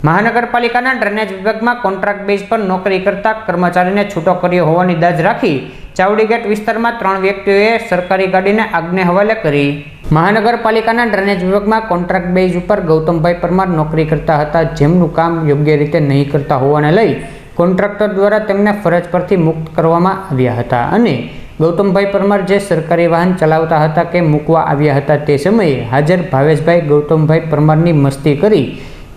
મહાનગરપાલિકાના ડ્રેનેજ વિભાગમાં contract base પર નોકરી કરતા કર્મચારીને છૂટો કર્યો હોવાની દાજ રાખી ચાવડીગેટ વિસ્તારમાં ત્રણ વ્યક્તિઓએ સરકારી ગાડીને આગને હવાલે કરી. મહાનગરપાલિકાના ડ્રેનેજ વિભાગમાં કોન્ટ્રાક્ટ બેઝ ઉપર ગૌતમભાઈ પરમાર નોકરી કરતા હતા, જેમનું કામ યોગ્ય રીતે નહીં કરતા હોવાને લઈ કોન્ટ્રાક્ટર દ્વારા તેમને ફરજ પરથી મુક્ત કરવામાં આવ્યા હતા અને ગૌતમભાઈ પરમાર જે સરકારી વાહન ચલાવતા હતા કે મૂકવા આવ્યા હતા તે સમયે હાજર ભાવેશભાઈ ગૌતમભાઈ પરમારની મસ્તી કરી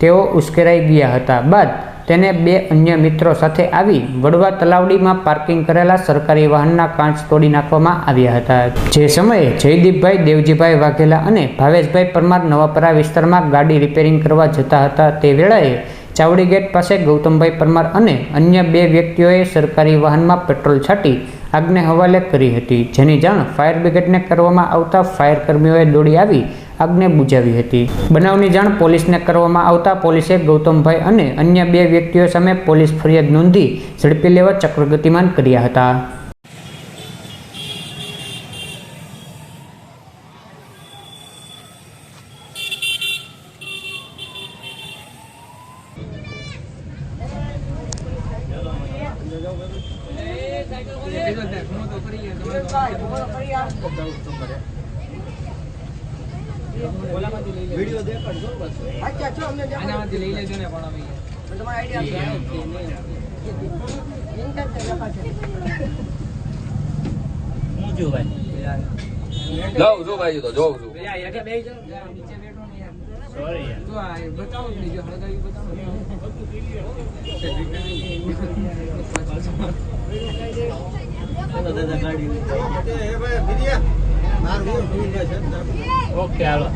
તેઓ ઉશ્કેરાઈ ગયા હતા. બાદ તેને બે અન્ય મિત્રો સાથે આવી વડવા તલાવડીમાં પાર્કિંગ કરેલા સરકારી વાહનના કાંચ તોડી નાખવામાં આવ્યા હતા. જે સમયે જયદીપભાઈ, દેવજીભાઈ વાઘેલા અને ભાવેશભાઈ પરમાર નવાપરા વિસ્તારમાં ગાડી રિપેરિંગ કરવા જતા હતા તે વેળાએ ચાવડી ગેટ પાસે ગૌતમભાઈ પરમાર અને અન્ય બે વ્યક્તિઓએ સરકારી વાહનમાં પેટ્રોલ છાંટી આગને હવાલે કરી હતી. જેની જાણ ફાયર બ્રિગેડને કરવામાં આવતા ફાયર કર્મીઓએ દોડી આવી આગને બુજાવી હતી. બનાવની જાણ પોલીસને કરવામાં આવતા પોલીસે ગૌતમભાઈ અને અન્ય બે વ્યક્તિઓ સામે પોલીસ ફરિયાદ નોંધી ઝડપી લેવા ચક્ર ગતિમાન કર્યા હતા. વીડિયો દેખાડજો બસ અચ્છા છો અમને આનામાંથી લઈ લેજો ને પણ અમે. તમારો આઈડિયા આપો. ઇન્ટર છે, દેખાડશે. જાઉં છું ભાઈ તો જોઉં છું. જાઓ જરા નીચે બેઠો ને યાર. જો બતાવો જ જો હળગાવી બતાવો. ઓકે હાલો.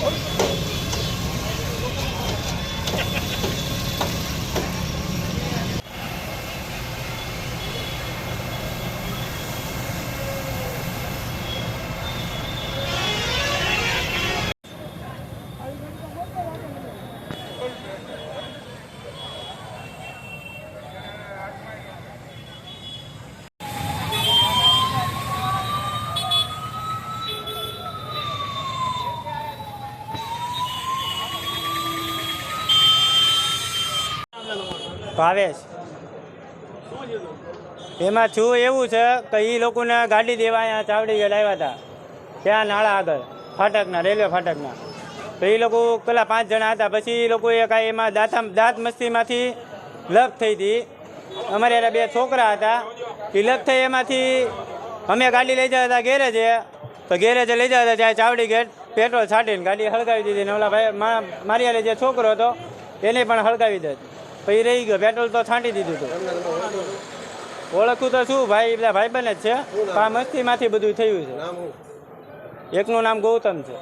어? ભાવેશ. એમાં છું એવું છે કે એ લોકોને ગાડી દેવા અહીંયા ચાવડી આવ્યા હતા ત્યાં નાળા આગળ, ફાટકના, રેલવે ફાટકના. તો એ લોકો પેલા પાંચ જણા હતા, પછી એ લોકોએ કાંઈ એમાં દાંત દાંત મસ્તીમાંથી લપ થઈ હતી અમારે એના બે છોકરા હતા એ લપ થઈ એમાંથી અમે ગાડી લઈ જતા હતા ગેરેજે. તો ગેરેજે લઈ જતા ત્યાં ચાવડી ગેટ, પેટ્રોલ છાંટીને ગાડી હળગાવી દીધી. ને ઓલા ભાઈ મારી જે છોકરો હતો, એને પણ હળગાવી દીધી. પછી રહી ગયો. પેટ્રોલ તો છાંટી દીધું હતું ઓળખું તો શું? ભાઈ બધા ભાઈબંધ જ છે. આ મસ્તીમાંથી બધું થયું છે. એકનું નામ ગૌતમ છે.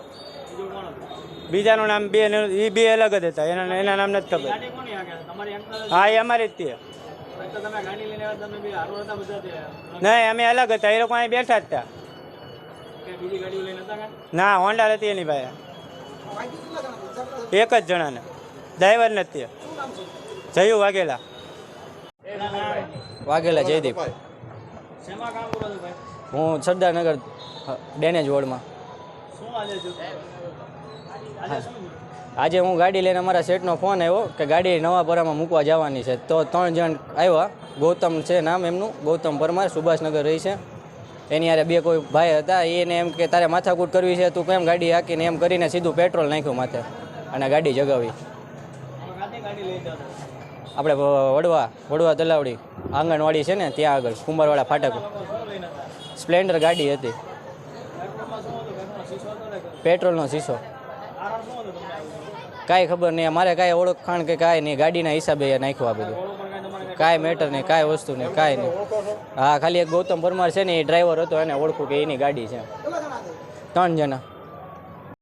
બીજાનું નામ બે એ બે અલગ જ હતા. એના એના નામ નથી ખબર. હા એ અમારી જ તે. નહીં અમે અલગ હતા. એ લોકો અહીં બેઠા જ હતા ના હોન્ડા હતી એની પાસે. એક જ જણાને. ડ્રાઈવર નથી. જયું વાઘેલા. વાઘેલા જયદીપ. હું સરદારનગર ડેનેજ વોર્ડમાં. આજે હું. ગાડી લઈને અમારા શેઠનો ફોન આવ્યો કે ગાડી નવાપરામાં મૂકવા જવાની છે. તો ત્રણ જણ આવ્યા. ગૌતમ છે નામ એમનું. ગૌતમ પરમાર સુભાષનગર રહી છે. એની યારે બે કોઈ ભાઈ હતા. એને એમ કે તારે માથાકૂટ કરવી છે તું કેમ ગાડી હાકીને એમ કરીને સીધું પેટ્રોલ નાખ્યું માથે અને ગાડી જગાવી. આપણે વડવા વડવા તલાવડી આંગણવાડી છે ને, ત્યાં આગળ, કુંભારવાડા ફાટક. સ્પ્લેન્ડર ગાડી હતી. પેટ્રોલનો શીશો કાંઈ ખબર નહીં, મારે કાંઈ ઓળખાણ કે કાંઈ નહીં, ગાડીના હિસાબે નાખ્યું આ બધું. કાંઈ મેટર નહીં, કાંઈ વસ્તુ નહીં, કાંઈ નહીં. હા, ખાલી એક ગૌતમ પરમાર છે ને, એ ડ્રાઈવર હતો, એને ઓળખું કે એની ગાડી છે. ત્રણ જણા.